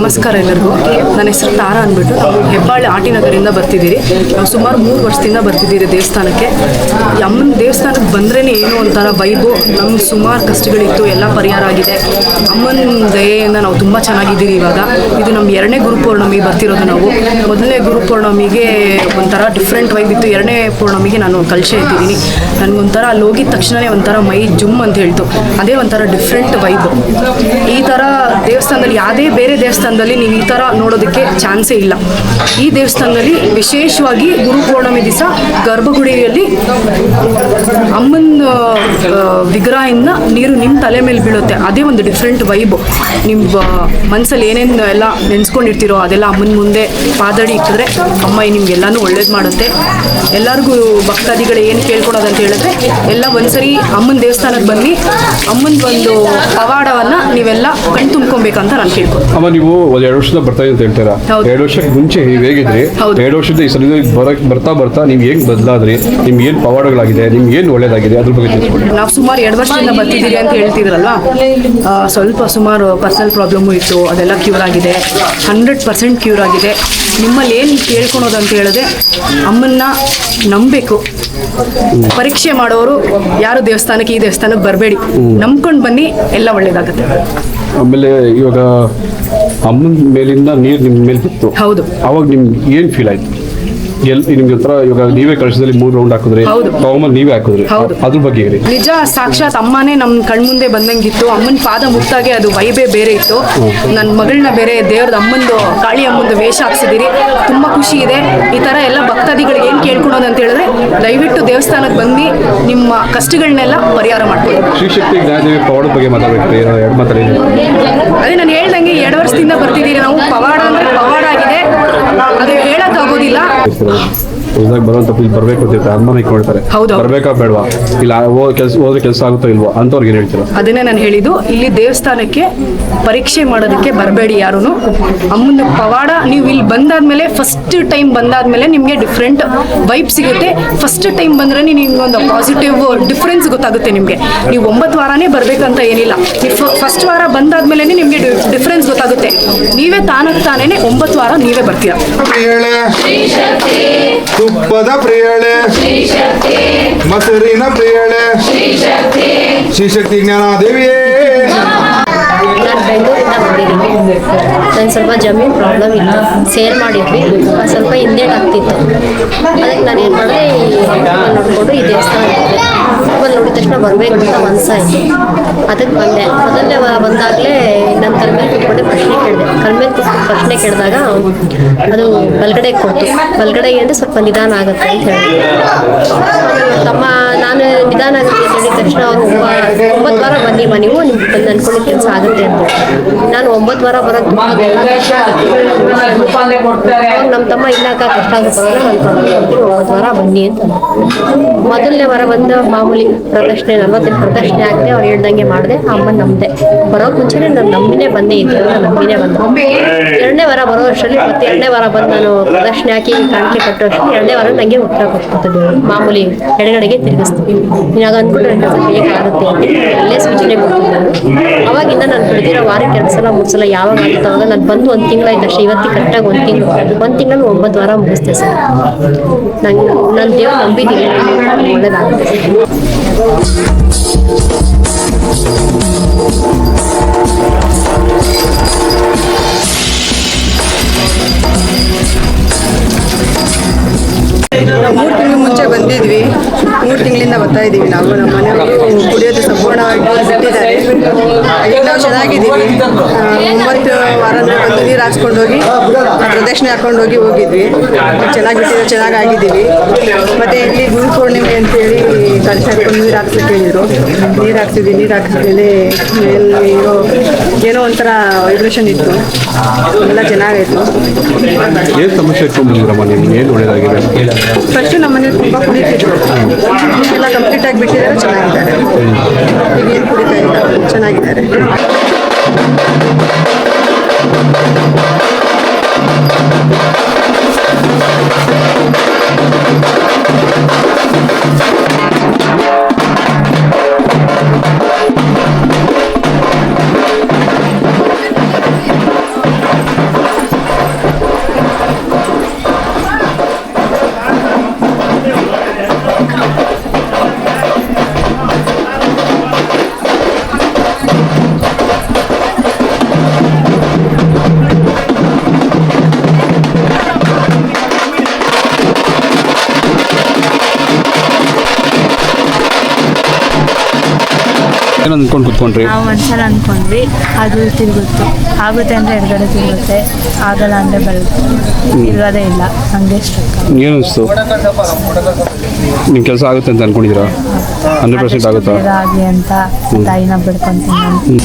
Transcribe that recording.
ನಮಸ್ಕಾರ ಎಲ್ಲರಿಗೂ. ನನ್ನ ಹೆಸರು ತಾರಾ ಅಂದ್ಬಿಟ್ಟು ನಾವು ಹೆಬ್ಬಾಳೆ ಆಟಿನಗರಿಂದ ಬರ್ತಿದ್ದೀರಿ. ನಾವು ಸುಮಾರು ಮೂರು ವರ್ಷದಿಂದ ಬರ್ತಿದ್ದೀರಿ ದೇವಸ್ಥಾನಕ್ಕೆ. ಅಮ್ಮನ ದೇವಸ್ಥಾನಕ್ಕೆ ಬಂದ್ರೇ ಏನು ಒಂಥರ ವೈಬು ನಮ್ಗೆ ಸುಮಾರು ಕಷ್ಟಗಳಿತ್ತು, ಎಲ್ಲ ಪರಿಹಾರ ಆಗಿದೆ. ಅಮ್ಮನ ದಯೆಯಿಂದ ನಾವು ತುಂಬ ಚೆನ್ನಾಗಿದ್ದೀರಿ ಇವಾಗ. ಇದು ನಮ್ಮ ಎರಡನೇ ಗುರುಪೌರ್ಣಮಿ ಬರ್ತಿರೋದು ನಾವು. ಮೊದಲನೇ ಗುರುಪೌರ್ಣಮಿಗೆ ಒಂಥರ ಡಿಫ್ರೆಂಟ್ ವೈಬ್ ಇತ್ತು. ಎರಡನೇ ಪೌರ್ಣಮಿಗೆ ನಾನು ಕಲಶ ಎತ್ತಿದ್ದೀನಿ ನನಗೊಂಥರ ಅಲ್ಲಿ ಹೋಗಿದ ತಕ್ಷಣವೇ ಒಂಥರ ಮೈ ಜುಮ್ ಅಂತ ಹೇಳ್ತು. ಅದೇ ಒಂಥರ ಡಿಫ್ರೆಂಟ್ ವೈಬ್ ಈ ಥರ ದೇವಸ್ಥಾನದಲ್ಲಿ ಯಾವುದೇ ಬೇರೆ ದೇವಸ್ಥಾನದಲ್ಲಿ ನೀವು ಈ ಥರ ನೋಡೋದಕ್ಕೆ ಚಾನ್ಸೇ ಇಲ್ಲ. ಈ ದೇವಸ್ಥಾನದಲ್ಲಿ ವಿಶೇಷವಾಗಿ ಗುರು ಪೌರ್ಣಮಿ ದಿವಸ ಗರ್ಭಗುಡಿಯಲ್ಲಿ ಅಮ್ಮನ ವಿಗ್ರಹಿಂದ ವಿಗ್ರಹದಿಂದ ನೀರು ನಿಮ್ಮ ತಲೆ ಮೇಲೆ ಬೀಳುತ್ತೆ. ಅದೇ ಒಂದು ಡಿಫ್ರೆಂಟ್ ವೈಬ್ ನಿಮ್ಮ ಮನಸ್ಸಲ್ಲಿ ಏನೇನು ಎಲ್ಲ ನೆನೆಸ್ಕೊಂಡಿರ್ತೀರೋ ಅದೆಲ್ಲ ಅಮ್ಮನ ಮುಂದೆ ಪಾದಡಿ ಇಟ್ಟಿದ್ರೆ ಅಮ್ಮ ನಿಮ್ಗೆಲ್ಲನೂ ಒಳ್ಳೇದು ಮಾಡುತ್ತೆ. ಎಲ್ಲರಿಗೂ ಭಕ್ತಾದಿಗಳು ಏನು ಕೇಳ್ಕೊಡೋದಂತ ಹೇಳಿದ್ರೆ, ಎಲ್ಲ ಒಂದ್ಸರಿ ಅಮ್ಮನ ದೇವಸ್ಥಾನಕ್ಕೆ ಬನ್ನಿ. ಅಮ್ಮನ ಒಂದು ಪವಾಡವನ್ನು ನೀವೆಲ್ಲ ಕಣ್ ತುಂಬ್ಕೊಬೇಕಂತ ನಾನು ಕೇಳ್ಕೊತೀನಿ ನೀವು ಒಂದ್ ಎರಡು ವರ್ಷದ ಬರ್ತಾ ಇದೆ ಅಂತ ಹೇಳ್ತೀರಾ. ಎರಡು ವರ್ಷಕ್ಕೆ ಮುಂಚೆ ಹೇಗಿದ್ರಿ. ಎರಡು ವರ್ಷದ ಈ ಸಲ ಬರಕ್ ಬರ್ತಾ ಬರ್ತಾ ನೀವು ಹೇಗೆ ಬದಲಾದ್ರಿ? ನಿಮ್ಗೆ ಏನ್ ಪವಾಡಗಳಾಗಿದೆ? ನಿಮ್ಗೆ ಏನ್ ಒಳ್ಳೇದಾಗಿದೆ? ಅದ್ರ ಬಗ್ಗೆ ನಾವು ಸುಮಾರು ಎರಡು ವರ್ಷದಿಂದ ಬರ್ತಿದ್ದೀರಿ ಅಂತ ಹೇಳ್ತಿದ್ರಲ್ವಾ? ಸ್ವಲ್ಪ ಸುಮಾರು ಪರ್ಸನಲ್ ಪ್ರಾಬ್ಲಮ್ಮು ಇತ್ತು ಅದೆಲ್ಲ ಕ್ಯೂರ್ ಆಗಿದೆ. ಹಂಡ್ರೆಡ್ ಪರ್ಸೆಂಟ್ ಕ್ಯೂರ್ ಆಗಿದೆ. ನಿಮ್ಮಲ್ಲಿ ಏನು ಕೇಳ್ಕೊಳೋದು ಅಂತ ಹೇಳಿದ್ರೆ ಅಮ್ಮನ್ನ ನಂಬಬೇಕು. ಪರೀಕ್ಷೆ ಮಾಡೋರು ಯಾರು ದೇವಸ್ಥಾನಕ್ಕೆ ಈ ದೇವಸ್ಥಾನಕ್ಕೆ ಬರಬೇಡಿ. ನಂಬ್ಕೊಂಡು ಬನ್ನಿ ಎಲ್ಲ ಒಳ್ಳೇದಾಗುತ್ತೆ. ಆಮೇಲೆ ಇವಾಗ ಅಮ್ಮನ ಮೇಲಿಂದ ನೀರು ನಿಮ್ಮ ಮೇಲೆ ಬಿತ್ತು. ಹೌದು. ಅವಾಗ ನಿಮ್ಗೆ ಏನು ಫೀಲ್ ಆಯ್ತು? ಎಲ್ ನಿಮ್ಗೆ ಹತ್ರ ಇವಾಗ ನೀವೇ ಕಳಿಸಿದಲ್ಲಿ ಮೂರು ರೌಂಡ್ ಹಾಕಿದ್ರಿ ಹೌದು. ನೀವೇ ಹಾಕಿದ್ರಿ ಹೌದು. ಅದ್ರ ಬಗ್ಗೆ ಹೇಳಿ. ನಿಜ ಸಾಕ್ಷಾತ್ ಅಮ್ಮನೇ ನಮ್ಮ ಕಣ್ಮುಂದೆ ಬಂದಂಗಿತ್ತು. ಅಮ್ಮನ ಪಾದ ಮುಟ್ಟಾಗೆ ಅದು ವೈಬೇ ಬೇರೆ ಇತ್ತು. ನನ್ನ ಮಗಳನ್ನ ಬೇರೆ ದೇವ್ರದ ಅಮ್ಮಂದು ಕಾಳಿ ಅಮ್ಮಂದು ವೇಷ ಹಾಕ್ಸಿದ್ದೀರಿ. ತುಂಬ ಖುಷಿ ಇದೆ. ಈ ಥರ ಎಲ್ಲ ಭಕ್ತಾದಿಗಳಿಗೆ ಏನು ಕೇಳ್ಕೊಳೋದು ಅಂತ ಹೇಳಿದ್ರೆ ದಯವಿಟ್ಟು ದೇವಸ್ಥಾನಕ್ಕೆ ಬಂದು ನಿಮ್ಮ ಕಷ್ಟಗಳನ್ನೆಲ್ಲ ಪರಿಹಾರ ಮಾಡ್ಕೊಳ್ಳಿ. ಜ್ಞಾನದೇವಿ ಪವಾಡದ ಬಗ್ಗೆ ಮಾತಾಡ್ಬೇಕು ಏನೋ ಎರಡು ಮಾತಾಡಿ ಅದೇ ನಾನು ಹೇಳ್ದಂಗೆ ಎರಡು ವರ್ಷದಿಂದ ಬರ್ತಿದ್ದೀರಿ ನಾವು ಪವಾಡ ಅಂದರೆ ಪವಾಡ ಆಗಿದೆ ಅದು ಹೇಳೋಕ್ಕಾಗೋದಿಲ್ಲ ಹೊಸದಾಗಿ ಬರುವಂತ ಇಲ್ಲಿ ಬರ್ಬೇಕು ಅಂತ ಹೇಳ್ತಾರೆ. ಅದನ್ನ ಇಟ್ಕೊಳ್ತಾರೆ. ಹೌದು. ಬರ್ಬೇಕಾ ಬೇಡವಾ? ಇಲ್ಲ ಕೆಲಸ ಹೋದ್ರೆ ಕೆಲಸ ಆಗುತ್ತೋ ಇಲ್ವೋ ಅಂತವ್ರಿಗೆ ಏನ್ ಹೇಳ್ತೀರಾ? ಅದನ್ನೇ ನಾನು ಹೇಳಿದ್ದು. ಇಲ್ಲಿ ದೇವಸ್ಥಾನಕ್ಕೆ ಪರೀಕ್ಷೆ ಮಾಡೋದಕ್ಕೆ ಬರಬೇಡಿ ಯಾರೂ ಅಮ್ಮನ ಪವಾಡ ನೀವು ಇಲ್ಲಿ ಬಂದಾದ್ಮೇಲೆ ಫಸ್ಟ್ ಟೈಮ್ ಬಂದಾದ್ಮೇಲೆ ನಿಮಗೆ ಡಿಫ್ರೆಂಟ್ ವೈಬ್ ಸಿಗುತ್ತೆ. ಫಸ್ಟ್ ಟೈಮ್ ಬಂದ್ರೆ ನಿಮ್ಗೊಂದು ಪಾಸಿಟಿವ್ ಡಿಫ್ರೆನ್ಸ್ ಗೊತ್ತಾಗುತ್ತೆ ನಿಮಗೆ. ನೀವು ಒಂಬತ್ತು ವಾರನೇ ಬರಬೇಕಂತ ಏನಿಲ್ಲ. ನೀವು ಫಸ್ಟ್ ವಾರ ಬಂದಾದ್ಮೇಲೆ ನಿಮಗೆ ಡಿಫ್ರೆನ್ಸ್ ಗೊತ್ತಾಗುತ್ತೆ. ನೀವೇ ತಾನಕ್ಕೆ ತಾನೇ ಒಂಬತ್ತು ವಾರ ನೀವೇ ಬರ್ತೀರಾ. ತುಪ್ಪದ ಪ್ರಿಯಳೆ ಮೊಸರಿನ ಪ್ರಿಯಳೆ ಶ್ರೀಶಕ್ತಿ. ಜ್ಞಾನಾದೇವಿಯೇ. ನಾನು ನಾನು ಸ್ವಲ್ಪ ಜಮೀನು ಪ್ರಾಬ್ಲಮ್ ಇತ್ತು. ಸೇಲ್ ಮಾಡಿದ್ವಿ. ಸ್ವಲ್ಪ ಹಿಂದೇಟ್ ಆಗ್ತಿತ್ತು. ಅದಕ್ಕೆ ನಾನು ಏನು ಮಾಡಿದೆ ನೋಡಿಕೊಂಡು ಈ ದೇವಸ್ಥಾನ ಬಂದು ನೋಡಿದ ತಕ್ಷಣ ಬರಬೇಕು ಅಂತ ಮನಸ್ಸಾಯಿತು ಅದಕ್ಕೆ ಬಂದೆ. ಮೊದಲನೇ ವಾರ ಬಂದಾಗಲೇ ನನ್ನ ತಲೆ ಮೇಲೆ ಕೂತ್ಕೊಂಡೆ, ಪ್ರಶ್ನೆ ಕೇಳಿದೆ. ತಲೆ ಮೇಲೆ ಕೂತ್ಕೊಂಡು ಪ್ರಶ್ನೆ ಕೇಳಿದಾಗ ಅದು ಬಲಗಡೆ ಕೊಟ್ಟು ಬಲ್ಗಡೆ ಅಂದರೆ ಸ್ವಲ್ಪ ನಿಧಾನ ಆಗುತ್ತೆ ಅಂತ ಹೇಳಿದೆ. ತಮ್ಮ, ನಾನು ನಿಧಾನ ಆಗುತ್ತೆ ತಕ್ಷಣ ಅವರು ಒಂಬತ್ತು ವಾರ ಬನ್ನಿಮ್ಮ ನೀವು ನಿಮ್ಗೆ ಬಂದು ಅನ್ಕೊಳ್ಳೋ ಕೆಲಸ ಆಗುತ್ತೆ ಅಂತ. ನಾನು ಒಂಬತ್ತು ವಾರ ಬರೋದು ನಮ್ಮ ತಮ್ಮ ಇಲ್ಲ ಅಕ್ಕ ಕಷ್ಟ ಆಗುತ್ತೆ ಅನ್ಕೊಂಡು ಒಂಬತ್ತು ವಾರ ಬನ್ನಿ ಅಂತ ಮೊದಲನೇ ವಾರ ಬಂದು ಮಾಮೂಲಿ ಪ್ರದಕ್ಷಿಣೆ ನಲವತ್ತೈದು ಪ್ರದಕ್ಷಿಣೆ ಹಾಕಿದೆ ಅವ್ರು ಹೇಳ್ದಂಗೆ ಮಾಡಿದೆ ಅಮ್ಮ ನಂಬಿದೆ. ಬರೋಕ್ ಮುಂಚೆನೆ ನಾನು ನಂಬಿನೇ ಬಂದೆ ಇದ್ದೆ ನಂಬಿನೇ ಬಂದೆ. ಎರಡನೇ ವಾರ ಬರೋ ಅಷ್ಟರಲ್ಲಿ ಮತ್ತೆ ಎರಡನೇ ವಾರ ಬಂದು ನಾನು ಪ್ರದಕ್ಷಿಣೆ ಹಾಕಿ ಕಾಣಿಕೆ ಕಟ್ಟೋ ಅಷ್ಟರಲ್ಲಿ ಎರಡನೇ ವಾರ ನನಗೆ ಉತ್ತರ ಕೊಡ್ತದೆ ಮಾಮೂಲಿ ಎಡಗಡೆಗೆ ತಿರುಗಿಸ್ತೀವಿ ಈಗ ಅಂದ್ಕೊಂಡ್ರೆ ಹೇಗೆ ಆಗುತ್ತೆ ಅಂತ ಅಲ್ಲೇ ಸೂಚನೆ ಕೊಡ್ತೀನಿ. ನಾನು ಅವಾಗಿಂದ ನಾನು ಬೆಳೆದಿರೋ ವಾರಕ್ಕೆ ಎರಡು ಸಲ ಮೂರು ಸಲ ಯಾವಾಗ ಆಗುತ್ತೆ ಅವಾಗ ನಾನು ಬಂದು ಒಂದು ತಿಂಗಳಾಯ್ತು ಅಷ್ಟೇ. ಇವತ್ತಿಗೆ ಕರೆಕ್ಟಾಗಿ ಒಂದು ತಿಂಗಳು. ಒಂದು ತಿಂಗಳಲ್ಲಿ ಒಂಬತ್ತು ವಾರ ಮುಗಿಸ್ತೆ ಸರ್. ನಂಗೆ ನನ್ನ ದೇವ್ರು ನಂಬಿದ್ದೀನಿ ಒಳ್ಳೇದಾಗುತ್ತೆ. ತಿಂಗಳಿಂದ ಬರ್ತಾ ಇದ್ದೀವಿ. ನಾವು ನಮ್ಮ ಮನೆಯವರು ಕುಡಿಯೋದು ಸಂಪೂರ್ಣವಾಗಿ ಬಿಟ್ಟಿದ್ದಾರೆ. ನಾವು ಚೆನ್ನಾಗಿದ್ದೀವಿ. ಒಂಬತ್ತು ವಾರ ಬಂದು ನೀರು ಹಾಕ್ಸ್ಕೊಂಡು ಹೋಗಿ ಪ್ರದಕ್ಷಿಣೆ ಹಾಕೊಂಡು ಹೋಗಿ ಹೋಗಿದ್ವಿ. ಚೆನ್ನಾಗಿ ಬಿಟ್ಟಿರೋ ಚೆನ್ನಾಗಿ ಆಗಿದ್ದೀವಿ. ಮತ್ತು ಇಲ್ಲಿ ಗುರು ಪೂರ್ಣಿಮೆ ಅಂತೇಳಿ ಕಳಸ ಹಾಕೊಂಡು ನೀರು ಹಾಕ್ಸ್ಲಿಕ್ಕೆ ಹೇಳಿದ್ರು ನೀರು ಹಾಕ್ಸಿದ್ವಿ ನೀರು ಹಾಕಿದ್ಮೇಲೆ ಮೇಲೆ ಇರೋ ಏನೋ ಒಂಥರ ವೈಬ್ರೇಷನ್ ಇತ್ತು. ಎಲ್ಲ ಚೆನ್ನಾಗಾಯಿತು ಏನು ಸಮಸ್ಯೆ ಇಟ್ಕೊಂಡ್ಬಂದಿರಮ್ಮ ನಿಮ್ಗೆ ಏನು ಒಳ್ಳೇದಾಗಿದೆ? ಫಸ್ಟ್ ನಮ್ಮ ಮನೇಲಿ ತುಂಬ ಕುಡಿತಿದ್ರು. ಎಲ್ಲ ಕಂಪ್ಲೀಟ್ ಆಗಿ ಬಿಟ್ಟಿದ್ದಾರೆ ಚೆನ್ನಾಗಿದ್ದಾರೆ. ಏನು ಕುಡಿತಾ ಇಲ್ಲ ಚೆನ್ನಾಗಿದ್ದಾರೆ. ಏನು ಅಂದ್ಕೊಂಡು ಕುತ್ಕೊಂಡ್ರಿ? ನಾವು ಒಂದ್ಸಲ ಅನ್ಕೊಂಡ್ವಿ ಅದು ತಿರುಗುತ್ತೆ. ಆಗುತ್ತೆ ಅಂದರೆ ಎಡಗಡೆ ತಿರುಗುತ್ತೆ ಆಗಲ್ಲ ಅಂದರೆ ಬರುತ್ತೆ. ತಿರುಗೋದೇ ಇಲ್ಲ ಹಂಗೆ ಸ್ಟಕ್ ಏನು ಅನಿಸ್ತು? ನಿಮ್ಮ ಕೆಲಸ ಆಗುತ್ತೆ ಅಂತ ಅನ್ಕೊಂಡಿದ್ದೀರಾ? ಹಂಡ್ರೆಡ್ ಪರ್ಸೆಂಟ್ ಆಗುತ್ತಾ? ಆಗಲಿ ಅಂತ ತಾಯಿನ ಬಿಡ್ಕೊಂತೀನಿ ನಾನು ಿ.